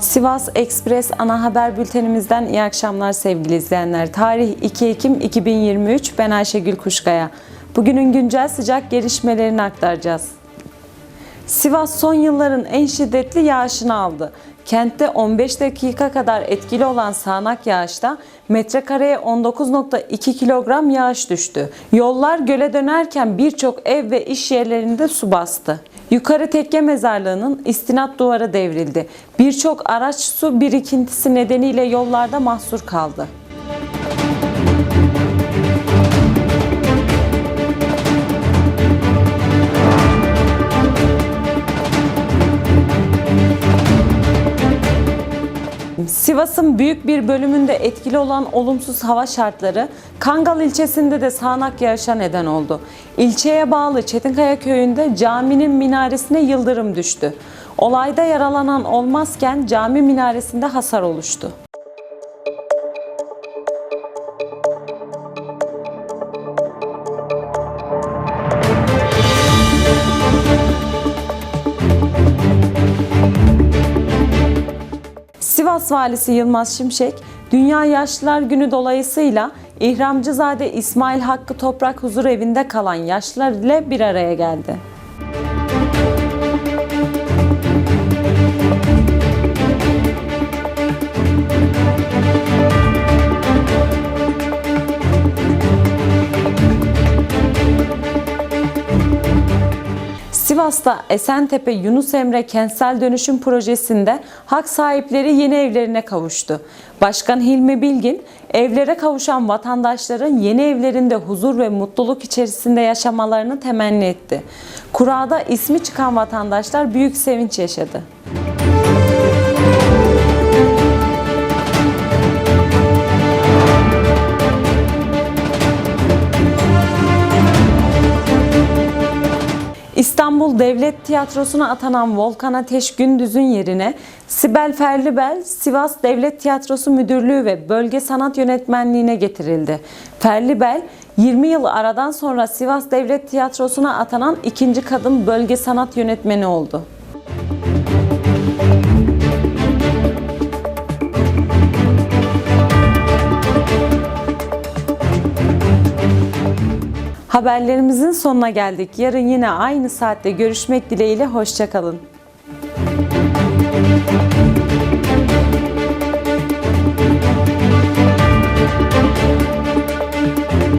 Sivas Ekspres ana haber bültenimizden iyi akşamlar sevgili izleyenler. Tarih 2 Ekim 2023. Ben Ayşegül Kuşkaya. Bugünün güncel sıcak gelişmelerini aktaracağız. Sivas son yılların en şiddetli yağışını aldı. Kentte 15 dakika kadar etkili olan sağanak yağışta metrekareye 19.2 kilogram yağış düştü. Yollar göle dönerken birçok ev ve iş yerlerinde su bastı. Yukarı tekke mezarlığının istinat duvarı devrildi. Birçok araç su birikintisi nedeniyle yollarda mahsur kaldı. Sivas'ın büyük bir bölümünde etkili olan olumsuz hava şartları Kangal ilçesinde de sağanak yağışa neden oldu. İlçeye bağlı Çetinkaya köyünde caminin minaresine yıldırım düştü. Olayda yaralanan olmazken cami minaresinde hasar oluştu. Sivas Valisi Yılmaz Şimşek, Dünya Yaşlılar Günü dolayısıyla İhramcızade İsmail Hakkı Toprak Huzur Evi'nde kalan yaşlılar ile bir araya geldi. Sivas'ta Esentepe Yunus Emre Kentsel Dönüşüm Projesi'nde hak sahipleri yeni evlerine kavuştu. Başkan Hilmi Bilgin, evlere kavuşan vatandaşların yeni evlerinde huzur ve mutluluk içerisinde yaşamalarını temenni etti. Kurada ismi çıkan vatandaşlar büyük sevinç yaşadı. Devlet Tiyatrosu'na atanan Volkan Ateş Gündüz'ün yerine Sibel Ferlibel Sivas Devlet Tiyatrosu Müdürlüğü ve Bölge Sanat Yönetmenliğine getirildi. Ferlibel 20 yıl aradan sonra Sivas Devlet Tiyatrosu'na atanan ikinci kadın bölge sanat yönetmeni oldu. Haberlerimizin sonuna geldik. Yarın yine aynı saatte görüşmek dileğiyle. Hoşçakalın.